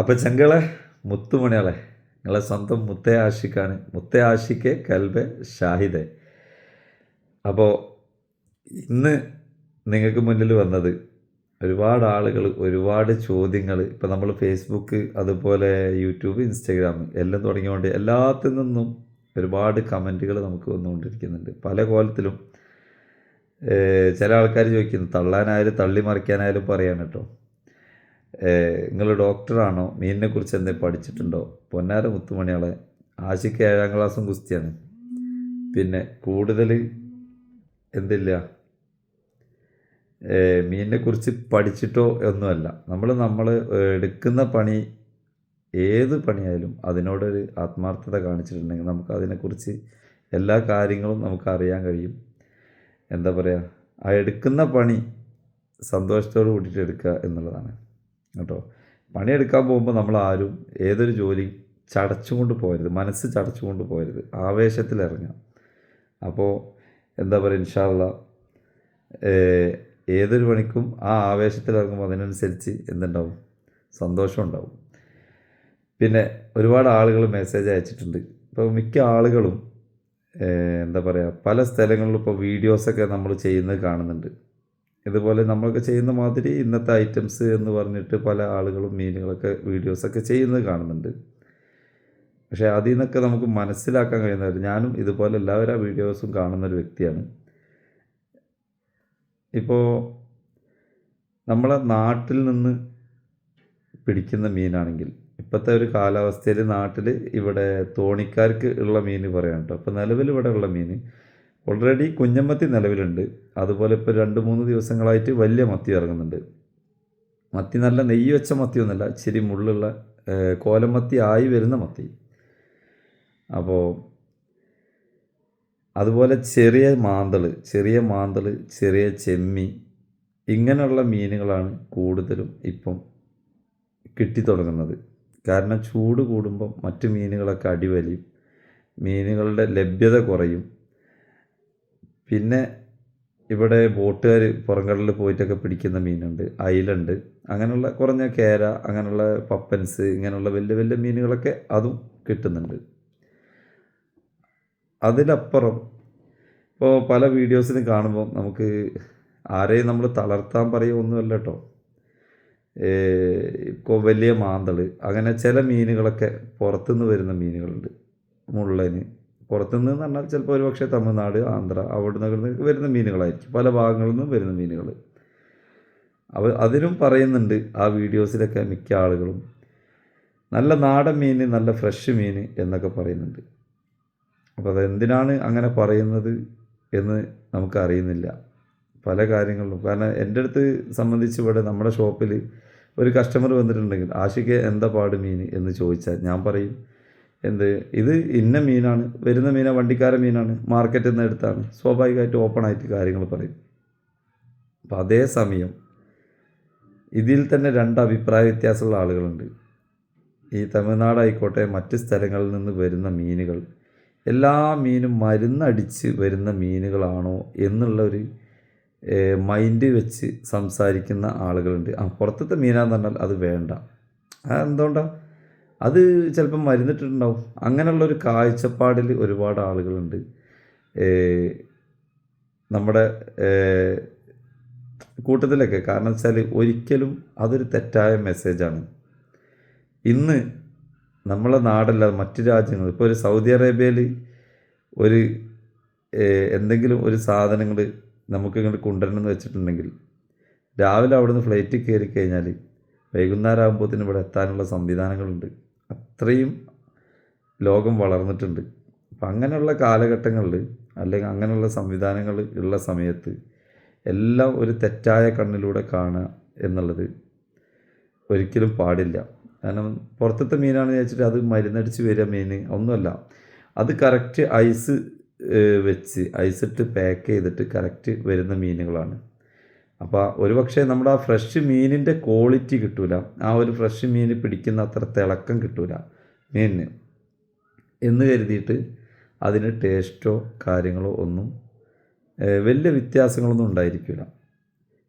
അപ്പം ചെങ്കളെ മുത്തുമണികളെ നിങ്ങളെ സ്വന്തം മുത്തേ ആശിക്കാണ്. മുത്തേ ആഷിക്ക് കൽബെ ഷാഹിദെ. അപ്പോൾ ഇന്ന് നിങ്ങൾക്ക് മുന്നിൽ വന്നത് ഒരുപാട് ആളുകൾ ഒരുപാട് ചോദ്യങ്ങൾ. ഇപ്പം നമ്മൾ ഫേസ്ബുക്ക് അതുപോലെ യൂട്യൂബ് ഇൻസ്റ്റഗ്രാം എല്ലാം തുടങ്ങിയതുകൊണ്ട് എല്ലാത്തിൽ നിന്നും ഒരുപാട് കമന്റുകൾ നമുക്ക് വന്നുകൊണ്ടിരിക്കുന്നുണ്ട്. പല കോലത്തിലും ചില ആൾക്കാർ ചോദിക്കുന്നു തള്ളാനായാലും തള്ളി മറിക്കാനായാലും പറയാൻ കേട്ടോ നിങ്ങൾ ഡോക്ടറാണോ? മീനിനെ കുറിച്ച് എന്തെങ്കിലും പഠിച്ചിട്ടുണ്ടോ? പൊന്നാര മുത്തുമണിയാളെ ആശിക്ക് ഏഴാം ക്ലാസ്സും ഗുസ്തിയാണ്. പിന്നെ കൂടുതൽ എന്തില്ല? മീനിനെ കുറിച്ച് പഠിച്ചിട്ടോ ഒന്നുമല്ല. നമ്മൾ നമ്മൾ എടുക്കുന്ന പണി ഏത് പണിയായാലും അതിനോടൊരു ആത്മാർത്ഥത കാണിച്ചിട്ടുണ്ടെങ്കിൽ നമുക്ക് അതിനെക്കുറിച്ച് എല്ലാ കാര്യങ്ങളും നമുക്ക് അറിയാൻ കഴിയും. എന്താ പറയുക ആ എടുക്കുന്ന പണി സന്തോഷത്തോട് കൂട്ടിയിട്ട് എടുക്കുക എന്നുള്ളതാണ്. കേട്ടോ. പണിയെടുക്കാൻ പോകുമ്പോൾ നമ്മൾ ആരും ഏതൊരു ജോലി ചടച്ചുകൊണ്ട് പോകരുത്. മനസ്സ് ചടച്ചുകൊണ്ട് പോകരുത്. ആവേശത്തിലിറങ്ങാം അപ്പോൾ എന്താ പറയുക ഇൻഷാല്ല ഏതൊരു പണിക്കും ആ ആവേശത്തിലിറങ്ങുമ്പോൾ അതിനനുസരിച്ച് എന്തുണ്ടാവും? സന്തോഷം ഉണ്ടാവും. പിന്നെ ഒരുപാട് ആളുകൾ മെസ്സേജ് അയച്ചിട്ടുണ്ട്. ഇപ്പോൾ മിക്ക ആളുകളും എന്താ പറയുക പല സ്ഥലങ്ങളിലും ഇപ്പോൾ വീഡിയോസൊക്കെ നമ്മൾ ചെയ്യുന്നത് കാണുന്നുണ്ട്. ഇതുപോലെ നമ്മളൊക്കെ ചെയ്യുന്ന മാതിരി ഇന്നത്തെ ഐറ്റംസ് എന്ന് പറഞ്ഞിട്ട് പല ആളുകളും മീനുകളൊക്കെ വീഡിയോസൊക്കെ ചെയ്യുന്നത് കാണുന്നുണ്ട്. പക്ഷേ അതിൽ നിന്നൊക്കെ നമുക്ക് മനസ്സിലാക്കാൻ കഴിയുന്നവർ ഞാനും ഇതുപോലെ എല്ലാവരും വീഡിയോസും കാണുന്നൊരു വ്യക്തിയാണ്. ഇപ്പോൾ നമ്മളെ നാട്ടിൽ നിന്ന് പിടിക്കുന്ന മീനാണെങ്കിൽ ഇപ്പോഴത്തെ ഒരു കാലാവസ്ഥയിൽ നാട്ടിൽ ഇവിടെ തോണിക്കാർക്ക് ഉള്ള മീൻ പറയാം കേട്ടോ അപ്പോൾ നിലവിൽ ഇവിടെ ഉള്ള മീൻ ഓൾറെഡി കുഞ്ഞമ്മത്തി നിലവിലുണ്ട്. അതുപോലെ ഇപ്പോൾ രണ്ട് മൂന്ന് ദിവസങ്ങളായിട്ട് വലിയ മത്തി ഇറങ്ങുന്നുണ്ട്. മത്തി നല്ല നെയ്യ് വെച്ച മത്തിയൊന്നുമല്ല ഇച്ചിരി മുള്ളുള്ള കോലമത്തി ആയി വരുന്ന മത്തി. അപ്പോൾ അതുപോലെ ചെറിയ മാന്തൾ ചെറിയ മാന്തൾ ചെറിയ ചെമ്മി ഇങ്ങനെയുള്ള മീനുകളാണ് കൂടുതലും ഇപ്പം കിട്ടിത്തുടങ്ങുന്നത് കാരണം ചൂട് കൂടുമ്പം മറ്റു മീനുകളൊക്കെ അടിവലിയും മീനുകളുടെ ലഭ്യത കുറയും. പിന്നെ ഇവിടെ ബോട്ടുകാർ പുറംകടലിൽ പോയിട്ടൊക്കെ പിടിക്കുന്ന മീനുണ്ട് അയിലുണ്ട്. അങ്ങനെയുള്ള കുറഞ്ഞ കേര അങ്ങനെയുള്ള പപ്പൻസ് ഇങ്ങനെയുള്ള വലിയ വലിയ മീനുകളൊക്കെ അതും കിട്ടുന്നുണ്ട്. അതിലപ്പുറം ഇപ്പോൾ പല വീഡിയോസിനും കാണുമ്പോൾ നമുക്ക് ആരെയും നമ്മൾ തളർത്താൻ പറയുമൊന്നുമല്ല കേട്ടോ ഇപ്പോൾ വലിയ മാന്തൾ അങ്ങനെ ചില മീനുകളൊക്കെ പുറത്തുനിന്ന് വരുന്ന മീനുകളുണ്ട് മുള്ളന്. പുറത്തുനിന്ന് എന്ന് പറഞ്ഞാൽ ചിലപ്പോൾ ഒരുപക്ഷെ തമിഴ്നാട് ആന്ധ്ര അവിടെ നിന്ന് വരുന്ന മീനുകളായിരിക്കും. പല ഭാഗങ്ങളിൽ നിന്നും വരുന്ന മീനുകൾ. അവ അതിനും പറയുന്നുണ്ട് ആ വീഡിയോസിലൊക്കെ മിക്ക ആളുകളും നല്ല നാടൻ മീൻ നല്ല ഫ്രഷ് മീൻ എന്നൊക്കെ പറയുന്നുണ്ട്. അപ്പോൾ അതെന്തിനാണ് അങ്ങനെ പറയുന്നത് എന്ന് നമുക്കറിയുന്നില്ല പല കാര്യങ്ങളിലും. കാരണം എന്റെ അടുത്ത് സംബന്ധിച്ച് ഇവിടെ നമ്മുടെ ഷോപ്പിൽ ഒരു കസ്റ്റമർ വന്നിട്ടുണ്ടെങ്കിൽ ആഷിക്ക് എന്താ പാട് മീൻ? എന്ന് ചോദിച്ചാൽ ഞാൻ പറയും എന്ത്? ഇത് ഇന്ന മീനാണ് വരുന്ന മീന വണ്ടിക്കാര മീനാണ് മാർക്കറ്റിൽ നിന്ന് എടുത്താണ്. സ്വാഭാവികമായിട്ട് ഓപ്പൺ ആയിട്ട് കാര്യങ്ങൾ പറയും. അപ്പം അതേസമയം ഇതിൽ തന്നെ രണ്ട് അഭിപ്രായ വ്യത്യാസമുള്ള ആളുകളുണ്ട്. ഈ തമിഴ്നാടായിക്കോട്ടെ മറ്റ് സ്ഥലങ്ങളിൽ നിന്ന് വരുന്ന മീനുകൾ എല്ലാ മീനും മരുന്നടിച്ച് വരുന്ന മീനുകളാണോ എന്നുള്ള ഒരു മൈൻഡ് വെച്ച് സംസാരിക്കുന്ന ആളുകളുണ്ട്. ആ പുറത്തത്തെ മീനാന്ന് പറഞ്ഞാൽ അത് വേണ്ട. എന്തുകൊണ്ടാണ് അത് ചിലപ്പം മരുന്നിട്ടുണ്ടാവും അങ്ങനെയുള്ള ഒരു കാഴ്ചപ്പാടിൽ ഒരുപാട് ആളുകളുണ്ട്. നമ്മുടെ കൂട്ടത്തിലൊക്കെ. കാരണം വെച്ചാൽ ഒരിക്കലും അതൊരു തെറ്റായ മെസ്സേജാണ്. ഇന്ന് നമ്മളെ നാടല്ല മറ്റു രാജ്യങ്ങൾ ഇപ്പോൾ ഒരു സൗദി അറേബ്യയിൽ ഒരു എന്തെങ്കിലും ഒരു സാധനങ്ങൾ നമുക്ക് ഇങ്ങോട്ട് കൊണ്ടുവരണം എന്ന് വെച്ചിട്ടുണ്ടെങ്കിൽ രാവിലെ അവിടുന്ന് ഫ്ലൈറ്റിൽ കയറി കഴിഞ്ഞാൽ വൈകുന്നേരം ആകുമ്പോഴത്തേനും ഇവിടെ എത്താനുള്ള സംവിധാനങ്ങളുണ്ട്. അത്രയും ലോകം വളർന്നിട്ടുണ്ട്. അപ്പം അങ്ങനെയുള്ള കാലഘട്ടങ്ങളിൽ അല്ലെങ്കിൽ അങ്ങനെയുള്ള സംവിധാനങ്ങൾ ഉള്ള സമയത്ത് എല്ലാം ഒരു തെറ്റായ കണ്ണിലൂടെ കാണുക എന്നുള്ളത് ഒരിക്കലും പാടില്ല. കാരണം പുറത്തത്തെ മീനാണെന്ന് വെച്ചിട്ട് അത് മരുന്നടിച്ച് വരിക മീൻ ഒന്നുമല്ല. അത് കറക്റ്റ് ഐസ് വെച്ച് ഐസിട്ട് പാക്ക് ചെയ്തിട്ട് കറക്റ്റ് വരുന്ന മീനുകളാണ്. അപ്പോൾ ഒരു പക്ഷേ നമ്മുടെ ആ ഫ്രഷ് മീനിന്റെ ക്വാളിറ്റി കിട്ടൂല. ആ ഒരു ഫ്രഷ് മീൻ പിടിക്കുന്ന അത്ര തിളക്കം കിട്ടൂല. മീനിന്. എന്ന് കരുതിയിട്ട് അതിന് ടേസ്റ്റോ കാര്യങ്ങളോ ഒന്നും വലിയ വ്യത്യാസങ്ങളൊന്നും ഉണ്ടായിരിക്കില്ല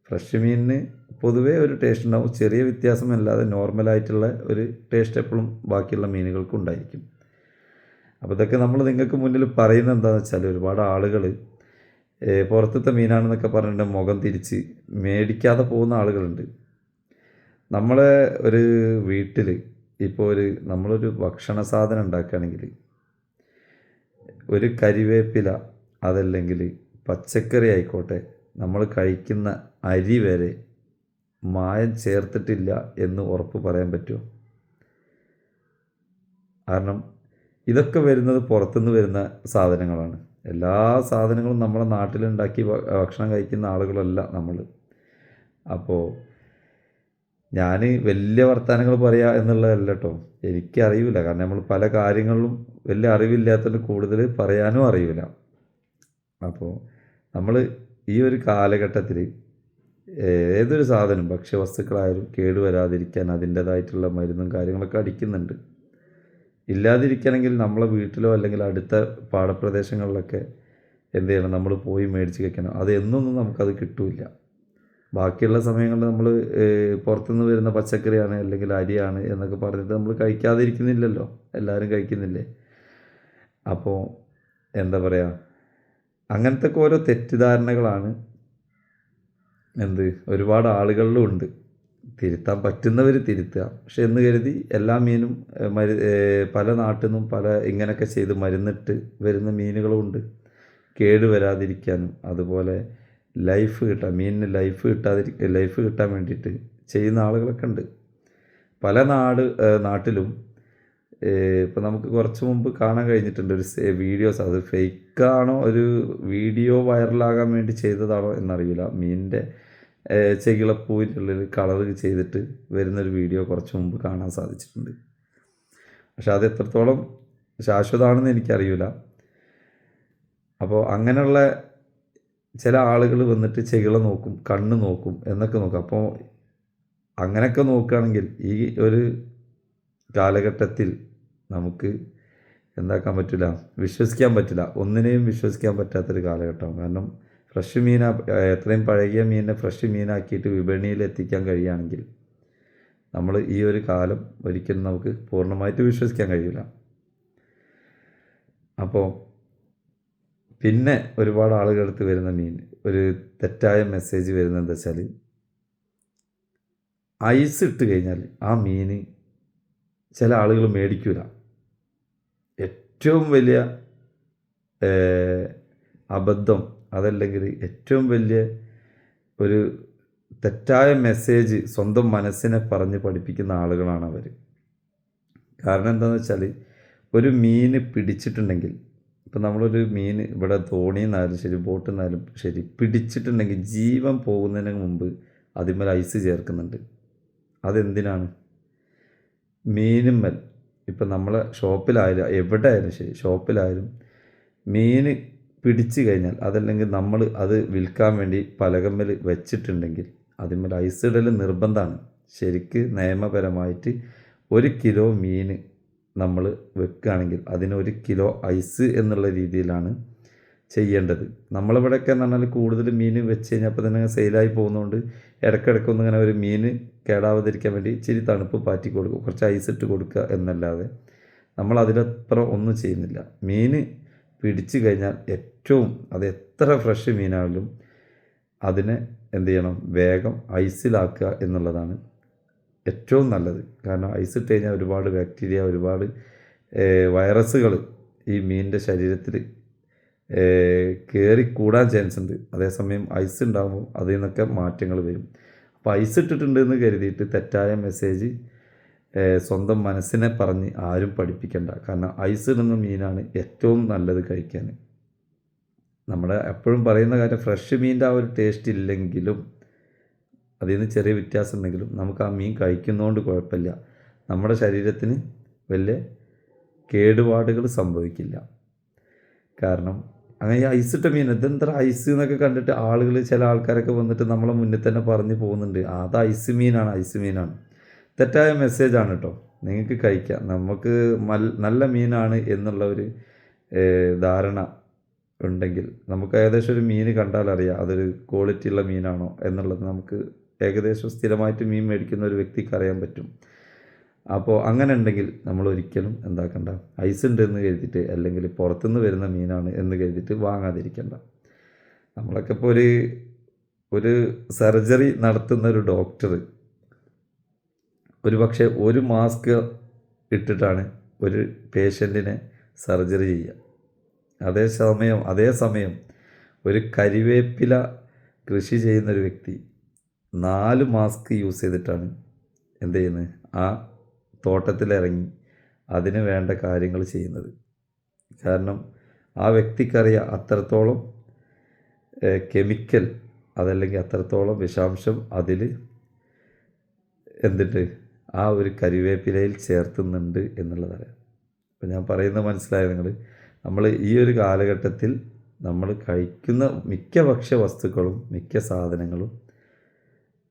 ഫ്രഷ് മീനിന് പൊതുവേ ഒരു ടേസ്റ്റ് ഉണ്ടാവും. ചെറിയ വ്യത്യാസമല്ലാതെ നോർമലായിട്ടുള്ള ഒരു ടേസ്റ്റ് എപ്പോഴും ബാക്കിയുള്ള മീനുകൾക്കും ഉണ്ടായിരിക്കും. അപ്പോൾ ഇതൊക്കെ നമ്മൾ നിങ്ങൾക്ക് മുന്നിൽ പറയുന്നത് എന്താണെന്ന് വെച്ചാൽ ഒരുപാട് ആളുകൾ പുറത്തത്തെ മീനാണെന്നൊക്കെ പറഞ്ഞിട്ട് മുഖം തിരിച്ച് മേടിക്കാതെ പോകുന്ന ആളുകളുണ്ട്. നമ്മളെ ഒരു വീട്ടിൽ ഇപ്പോൾ ഒരു നമ്മളൊരു ഭക്ഷണ സാധനം ഉണ്ടാക്കുകയാണെങ്കിൽ ഒരു കരിവേപ്പില അതല്ലെങ്കിൽ പച്ചക്കറി ആയിക്കോട്ടെ നമ്മൾ കഴിക്കുന്ന അരി വരെ മായം ചേർത്തിട്ടില്ല എന്ന് ഉറപ്പ് പറയാൻ പറ്റുമോ? കാരണം ഇതൊക്കെ വരുന്നത് പുറത്തുനിന്ന് വരുന്ന സാധനങ്ങളാണ്. എല്ലാ സാധനങ്ങളും നമ്മുടെ നാട്ടിലുണ്ടാക്കി ഭക്ഷണം കഴിക്കുന്ന ആളുകളല്ല നമ്മൾ അപ്പോൾ ഞാൻ വലിയ വർത്തമാനങ്ങൾ പറയുക എന്നുള്ളതല്ല കേട്ടോ എനിക്കറിയില്ല കാരണം നമ്മൾ പല കാര്യങ്ങളിലും വലിയ അറിവില്ലാത്തതുകൊണ്ട് കൂടുതൽ പറയാനും അറിയില്ല അപ്പോൾ നമ്മൾ ഈ ഒരു കാലഘട്ടത്തിൽ ഏതൊരു സാധനം ഭക്ഷ്യവസ്തുക്കളായാലും കേടുവരാതിരിക്കാൻ അതിന്റേതായിട്ടുള്ള മരുന്നും കാര്യങ്ങളൊക്കെ അടിക്കുന്നുണ്ട്. ഇല്ലാതിരിക്കണമെങ്കിൽ നമ്മളെ വീട്ടിലോ അല്ലെങ്കിൽ അടുത്ത പാടപ്രദേശങ്ങളിലൊക്കെ എന്ത് ചെയ്യണം? നമ്മൾ പോയി മേടിച്ച് കഴിക്കണം അത് എന്നൊന്നും നമുക്കത് കിട്ടില്ല. ബാക്കിയുള്ള സമയങ്ങളിൽ നമ്മൾ പുറത്തുനിന്ന് വരുന്ന പച്ചക്കറിയാണ് അല്ലെങ്കിൽ അരിയാണ് എന്നൊക്കെ പറഞ്ഞിട്ട് നമ്മൾ കഴിക്കാതിരിക്കുന്നില്ലല്ലോ. എല്ലാവരും കഴിക്കുന്നില്ലേ? അപ്പോൾ എന്താ പറയുക അങ്ങനത്തെ ഓരോ തെറ്റിദ്ധാരണകളാണ് എന്ത്? ഒരുപാട് ആളുകളിലും ഉണ്ട്. തിരുത്താൻ പറ്റുന്നവർ തിരുത്തുക. പക്ഷെ എന്ന് കരുതി എല്ലാ മീനും മരു പല നാട്ടിൽ നിന്നും പല ഇങ്ങനെയൊക്കെ ചെയ്ത് മരുന്നിട്ട് വരുന്ന മീനുകളും ഉണ്ട്. കേട് വരാതിരിക്കാനും അതുപോലെ ലൈഫ് കിട്ടാൻ മീനിന് ലൈഫ് കിട്ടാതിരി ലൈഫ് കിട്ടാൻ വേണ്ടിയിട്ട് ചെയ്യുന്ന ആളുകളൊക്കെ ഉണ്ട്. പല നാട് നാട്ടിലും ഇപ്പം നമുക്ക് കുറച്ച് മുമ്പ് കാണാൻ കഴിഞ്ഞിട്ടുണ്ട് ഒരു വീഡിയോസ്. അത് ഫേക്കാണോ ഒരു വീഡിയോ വൈറലാകാൻ വേണ്ടി ചെയ്തതാണോ എന്നറിയില്ല. മീനിന്റെ ചെകിളപ്പൂവിന്റെ ഉള്ളിൽ കളർ ചെയ്തിട്ട് വരുന്നൊരു വീഡിയോ കുറച്ച് മുമ്പ് കാണാൻ സാധിച്ചിട്ടുണ്ട്. പക്ഷെ അത് എത്രത്തോളം ശാശ്വതമാണെന്ന് എനിക്കറിയില്ല അപ്പോൾ അങ്ങനെയുള്ള ചില ആളുകൾ വന്നിട്ട് ചെകിള നോക്കും കണ്ണ് നോക്കും എന്നൊക്കെ നോക്കും. അപ്പോൾ അങ്ങനെയൊക്കെ നോക്കുകയാണെങ്കിൽ ഈ ഒരു കാലഘട്ടത്തിൽ നമുക്ക് എന്താക്കാൻ പറ്റില്ല വിശ്വസിക്കാൻ പറ്റില്ല. ഒന്നിനെയും വിശ്വസിക്കാൻ പറ്റാത്തൊരു കാലഘട്ടമാണ് കാരണം ഫ്രഷ് മീന എത്രയും പഴകിയ മീനിനെ ഫ്രഷ് മീനാക്കിയിട്ട് വിപണിയിൽ എത്തിക്കാൻ കഴിയുകയാണെങ്കിൽ നമ്മൾ ഈ ഒരു കാലം ഒരിക്കലും നമുക്ക് പൂർണമായിട്ട് വിശ്വസിക്കാൻ കഴിയില്ല. അപ്പോൾ പിന്നെ ഒരുപാട് ആളുകളടുത്ത് വരുന്ന മീൻ ഒരു തെറ്റായ മെസ്സേജ് വരുന്നത് എന്താ വെച്ചാൽ ഐസ് ഇട്ട് കഴിഞ്ഞാൽ ആ മീൻ ചില ആളുകൾ മേടിക്കൂല. ഏറ്റവും വലിയ അബദ്ധം അതല്ലെങ്കിൽ ഏറ്റവും വലിയ ഒരു തെറ്റായ മെസ്സേജ് സ്വന്തം മനസ്സിനെ പറഞ്ഞ് പഠിപ്പിക്കുന്ന ആളുകളാണ് അവർ. കാരണം എന്താണെന്ന് വെച്ചാൽ ഒരു മീൻ പിടിച്ചിട്ടുണ്ടെങ്കിൽ ഇപ്പം നമ്മളൊരു മീൻ ഇവിടെ തോണി എന്നാലും ശരി ബോട്ട് എന്നാലും ശരി പിടിച്ചിട്ടുണ്ടെങ്കിൽ ജീവൻ പോകുന്നതിന് മുമ്പ് അതിന്മേൽ ഐസ് ചേർക്കുന്നുണ്ട്. അതെന്തിനാണ്? മീനുമ്മൽ ഇപ്പം നമ്മളെ ഷോപ്പിലായാലും എവിടെ ആയാലും ശരി ഷോപ്പിലായാലും മീൻ പിടിച്ചു കഴിഞ്ഞാൽ അതല്ലെങ്കിൽ നമ്മൾ അത് വിൽക്കാൻ വേണ്ടി പലകമ്മൽ വെച്ചിട്ടുണ്ടെങ്കിൽ അതിന്മേൽ ഐസ് ഇടൽ നിർബന്ധമാണ്. ശരിക്ക് നിയമപരമായിട്ട് ഒരു കിലോ മീൻ നമ്മൾ വെക്കുകയാണെങ്കിൽ അതിന് ഒരു കിലോ ഐസ് എന്നുള്ള രീതിയിലാണ് ചെയ്യേണ്ടത്. നമ്മളിവിടെയൊക്കെ എന്ന് പറഞ്ഞാൽ കൂടുതൽ മീൻ വെച്ച് കഴിഞ്ഞാൽ അപ്പോൾ തന്നെ സെയിലായി പോകുന്നതുകൊണ്ട് ഇടയ്ക്കിടയ്ക്കൊന്നും ഇങ്ങനെ ഒരു മീൻ കേടാവാതിരിക്കാൻ വേണ്ടി ഇച്ചിരി തണുപ്പ് പാറ്റി കൊടുക്കും. കുറച്ച് ഐസ് ഇട്ട് കൊടുക്കുക എന്നല്ലാതെ നമ്മൾ അതിലപ്പുറം ഒന്നും ചെയ്യുന്നില്ല. മീൻ പിടിച്ചു കഴിഞ്ഞാൽ ഏറ്റവും അത് എത്ര ഫ്രഷ് മീനാണെങ്കിലും അതിനെ എന്ത് ചെയ്യണം? വേഗം ഐസിലാക്കുക എന്നുള്ളതാണ് ഏറ്റവും നല്ലത്. കാരണം ഐസ് ഇട്ട് കഴിഞ്ഞാൽ ഒരുപാട് ബാക്ടീരിയ ഒരുപാട് വൈറസുകൾ ഈ മീനിന്റെ ശരീരത്തിൽ കയറി കൂടാൻ ചാൻസ് ഉണ്ട്. അതേസമയം ഐസ് ഉണ്ടാകുമ്പോൾ അതിൽ നിന്നൊക്കെ മാറ്റങ്ങൾ വരും. അപ്പോൾ ഐസ് ഇട്ടിട്ടുണ്ട് എന്ന് കരുതിയിട്ട് തെറ്റായ മെസ്സേജ് സ്വന്തം മനസ്സിനെ പറഞ്ഞ് ആരും പഠിപ്പിക്കണ്ട. കാരണം ഐസ് ഇടുന്ന മീനാണ് ഏറ്റവും നല്ലത് കഴിക്കാൻ. നമ്മൾ എപ്പോഴും പറയുന്ന കാര്യം ഫ്രഷ് മീനിന്റെ ആ ഒരു ടേസ്റ്റ് ഇല്ലെങ്കിലും അതിൽ നിന്ന് ചെറിയ വ്യത്യാസം ഉണ്ടെങ്കിലും നമുക്ക് ആ മീൻ കഴിക്കുന്നതുകൊണ്ട് കുഴപ്പമില്ല. നമ്മുടെ ശരീരത്തിന് വലിയ കേടുപാടുകൾ സംഭവിക്കില്ല. കാരണം അങ്ങനെ ഐസിട്ട മീൻ ഇതെന്താ ഐസ് എന്നൊക്കെ കണ്ടിട്ട് ആളുകൾ ചില ആൾക്കാരൊക്കെ വന്നിട്ട് നമ്മളെ മുന്നിൽ തന്നെ പറഞ്ഞു പോകുന്നുണ്ട്. "ആ, അത് ഐസ് മീനാണ് ഐസ് മീനാണ്. തെറ്റായ മെസ്സേജാണ് കേട്ടോ നിങ്ങൾക്ക് കഴിക്കാം. നമുക്ക് നല്ല മീനാണ് എന്നുള്ള ഒരു ധാരണ ഉണ്ടെങ്കിൽ നമുക്ക് ഏകദേശം ഒരു മീൻ കണ്ടാൽ അറിയാം. അതൊരു ക്വാളിറ്റി ഉള്ള മീനാണോ എന്നുള്ളത് നമുക്ക് ഏകദേശം സ്ഥിരമായിട്ട് മീൻ മേടിക്കുന്ന ഒരു വ്യക്തിക്ക് അറിയാൻ പറ്റും. അപ്പോൾ അങ്ങനെ ഉണ്ടെങ്കിൽ നമ്മൾ ഒരിക്കലും എന്താക്കണ്ട ഐസ് ഉണ്ട് എന്ന് കരുതിയിട്ട് അല്ലെങ്കിൽ പുറത്തുനിന്ന് വരുന്ന മീനാണ് എന്ന് കരുതിയിട്ട് വാങ്ങാതിരിക്കണ്ട. നമ്മളൊക്കെ ഇപ്പോൾ ഒരു ഒരു സർജറി നടത്തുന്ന ഒരു ഡോക്ടർ ഒരു പക്ഷേ ഒരു മാസ്ക് ഇട്ടിട്ടാണ് ഒരു പേഷ്യന്റിനെ സർജറി ചെയ്യുക. അതേ സമയം അതേ സമയം ഒരു കരിവേപ്പില കൃഷി ചെയ്യുന്ന ഒരു വ്യക്തി നാല് മാസ്ക് യൂസ് ചെയ്തിട്ടാണ് എന്ത് ചെയ്യുന്നത്? ആ തോട്ടത്തിലിറങ്ങി അതിന് വേണ്ട കാര്യങ്ങൾ ചെയ്യുന്നത്. കാരണം ആ വ്യക്തിക്കറിയാം അത്രത്തോളം കെമിക്കൽ അതല്ലെങ്കിൽ അത്രത്തോളം വിഷാംശം അതിൽ എന്തിട്ട് ആ ഒരു കരിവേപ്പിലയിൽ ചേർത്തുന്നുണ്ട് എന്നുള്ളതാണ് അപ്പോൾ ഞാൻ പറയുന്നത് മനസ്സിലായോ നിങ്ങൾ? നമ്മൾ ഈ ഒരു കാലഘട്ടത്തിൽ നമ്മൾ കഴിക്കുന്ന മിക്ക ഭക്ഷ്യ വസ്തുക്കളും മിക്ക സാധനങ്ങളും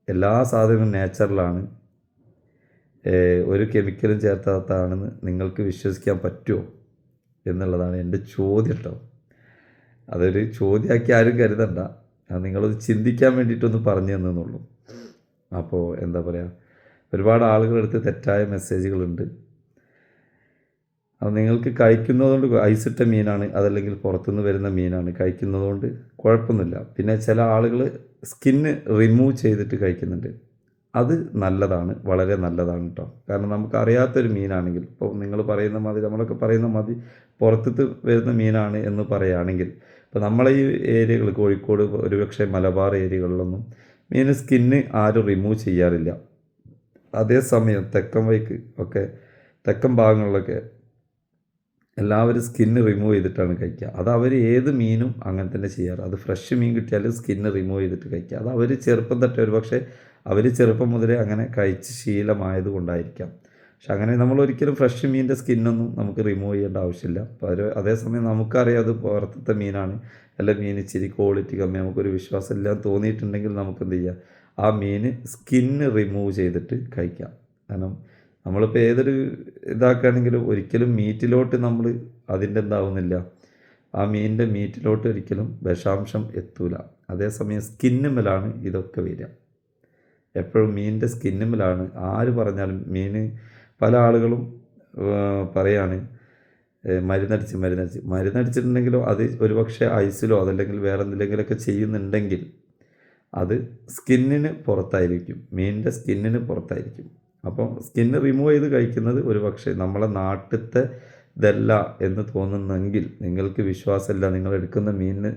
എല്ലാ സാധനങ്ങളും നാച്ചുറലാണ്. ഒരു കെമിക്കലും ചേർത്താത്താണെന്ന് നിങ്ങൾക്ക് വിശ്വസിക്കാൻ പറ്റുമോ എന്നുള്ളതാണ് എന്റെ ചോദ്യം കേട്ടോ. അതൊരു ചോദ്യമാക്കി ആരും കരുതണ്ട. അത് നിങ്ങളത് ചിന്തിക്കാൻ വേണ്ടിയിട്ടൊന്ന് പറഞ്ഞു തന്നെന്നുള്ളൂ അപ്പോൾ എന്താ പറയുക ഒരുപാട് ആളുകളെടുത്ത് തെറ്റായ മെസ്സേജുകളുണ്ട്. അത് നിങ്ങൾക്ക് കഴിക്കുന്നതുകൊണ്ട് ഐസിട്ട മീനാണ് അതല്ലെങ്കിൽ പുറത്തുനിന്ന് വരുന്ന മീനാണ് കഴിക്കുന്നതുകൊണ്ട് കുഴപ്പമൊന്നുമില്ല. പിന്നെ ചില ആളുകൾ സ്കിന്ന് റിമൂവ് ചെയ്തിട്ട് കഴിക്കുന്നുണ്ട്. അത് നല്ലതാണ് വളരെ നല്ലതാണ് കേട്ടോ. കാരണം നമുക്ക് അറിയാത്തൊരു മീനാണെങ്കിൽ ഇപ്പോൾ നിങ്ങൾ പറയുന്ന മതി നമ്മളൊക്കെ പറയുന്ന മതി പുറത്തു വരുന്ന മീനാണ് എന്ന് പറയുകയാണെങ്കിൽ ഇപ്പോൾ നമ്മളെ ഈ ഏരിയകൾ കോഴിക്കോട് ഒരുപക്ഷെ മലബാർ ഏരിയകളിലൊന്നും മീൻ സ്കിന്ന് ആരും റിമൂവ് ചെയ്യാറില്ല. അതേസമയം തെക്കൻ വൈക്ക് ഒക്കെ തെക്കൻ ഭാഗങ്ങളിലൊക്കെ എല്ലാവരും സ്കിന്ന് റിമൂവ് ചെയ്തിട്ടാണ് കഴിക്കുക. അത് അവർ ഏത് മീനും അങ്ങനെ തന്നെ ചെയ്യാറ്. അത് ഫ്രഷ് മീൻ കിട്ടിയാലും സ്കിന്ന് റിമൂവ് ചെയ്തിട്ട് കഴിക്കുക. അത് അവർ ചെറുപ്പം തട്ടെ ഒരു പക്ഷേ അവർ ചെറുപ്പം മുതലേ അങ്ങനെ കഴിച്ച് ശീലമായത് കൊണ്ടായിരിക്കാം. പക്ഷെ അങ്ങനെ നമ്മൾ ഒരിക്കലും ഫ്രഷ് മീനിന്റെ സ്കിന്നൊന്നും നമുക്ക് റിമൂവ് ചെയ്യേണ്ട ആവശ്യമില്ല. അപ്പോൾ അത് അതേസമയം നമുക്കറിയാം അത് പുറത്തത്തെ മീനാണ്. അല്ല മീൻ ഇച്ചിരി ക്വാളിറ്റി കമ്മി നമുക്കൊരു വിശ്വാസം ഇല്ലാന്ന് തോന്നിയിട്ടുണ്ടെങ്കിൽ നമുക്ക് എന്ത് ചെയ്യാം? ആ മീൻ സ്കിന്ന് റിമൂവ് ചെയ്തിട്ട് കഴിക്കാം. കാരണം നമ്മളിപ്പോൾ ഏതൊരു ഇതാക്കുകയാണെങ്കിലും ഒരിക്കലും മീറ്റിലോട്ട് നമ്മൾ അതിന്റെ എന്താവുന്നില്ല ആ മീനിന്റെ മീറ്റിലോട്ട് ഒരിക്കലും വിഷാംശം എത്തൂല. അതേസമയം സ്കിന്നുമ്മലാണ് ഇതൊക്കെ വരിക. എപ്പോഴും മീനിന്റെ സ്കിന്നുമ്മലാണ് ആര് പറഞ്ഞാലും മീൻ പല ആളുകളും പറയാണ് മരുന്നടിച്ച് മരുന്നടിച്ച്. മരുന്നടിച്ചിട്ടുണ്ടെങ്കിലോ അത് ഒരുപക്ഷെ ഐസിലോ അതല്ലെങ്കിൽ വേറെ എന്തെങ്കിലുമൊക്കെ ചെയ്യുന്നുണ്ടെങ്കിൽ അത് സ്കിന്നിന് പുറത്തായിരിക്കും. മീനിന്റെ സ്കിന്നിന് പുറത്തായിരിക്കും. അപ്പം സ്കിന്ന് റിമൂവ് ചെയ്ത് കഴിക്കുന്നത് ഒരു പക്ഷേ നമ്മളെ നാട്ടിലത്തെ ഇതല്ല എന്ന് തോന്നുന്നെങ്കിൽ നിങ്ങൾക്ക് വിശ്വാസമില്ല. നിങ്ങൾ എടുക്കുന്ന മീനിന്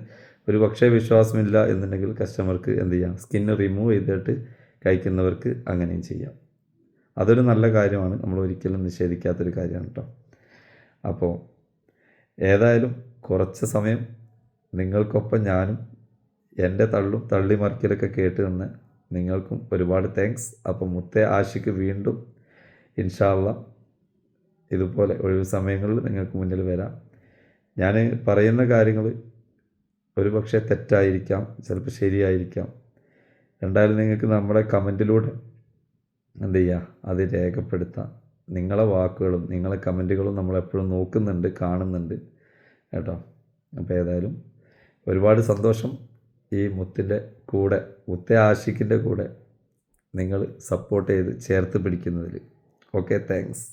ഒരു പക്ഷേ വിശ്വാസമില്ല എന്നുണ്ടെങ്കിൽ കസ്റ്റമർക്ക് എന്ത് ചെയ്യാം? സ്കിന്ന് റിമൂവ് ചെയ്തിട്ട് കഴിക്കുന്നവർക്ക് അങ്ങനെയും ചെയ്യാം. അതൊരു നല്ല കാര്യമാണ്. നമ്മൾ ഒരിക്കലും നിഷേധിക്കാത്തൊരു കാര്യമാണ് കേട്ടോ. അപ്പോൾ ഏതായാലും കുറച്ച് സമയം നിങ്ങൾക്കൊപ്പം ഞാനും എന്റെ തള്ളും തള്ളിമറിക്കലൊക്കെ കേട്ട് നിന്ന് നിങ്ങൾക്കും ഒരുപാട് താങ്ക്സ് അപ്പം മുത്തേ ആശയ്ക്ക് വീണ്ടും ഇൻഷാല്ല ഇതുപോലെ ഒഴിവ് സമയങ്ങളിൽ നിങ്ങൾക്ക് മുന്നിൽ വരാം. ഞാൻ പറയുന്ന കാര്യങ്ങൾ ഒരു പക്ഷേ തെറ്റായിരിക്കാം ചിലപ്പോൾ ശരിയായിരിക്കാം. എന്തായാലും നിങ്ങൾക്ക് നമ്മുടെ കമന്റിലൂടെ എന്ത് ചെയ്യുക അത് രേഖപ്പെടുത്താം. നിങ്ങളെ വാക്കുകളും നിങ്ങളെ കമന്റുകളും നമ്മളെപ്പോഴും നോക്കുന്നുണ്ട് കാണുന്നുണ്ട്. കേട്ടോ? അപ്പോൾ ഏതായാലും ഒരുപാട് സന്തോഷം. ഈ മുത്തിന്റെ കൂടെ മുത്തെ ആഷിക്കിന്റെ കൂടെ നിങ്ങൾ സപ്പോർട്ട് ചെയ്ത് ചേർത്ത് പിടിക്കുന്നതിൽ ഓക്കെ താങ്ക്സ്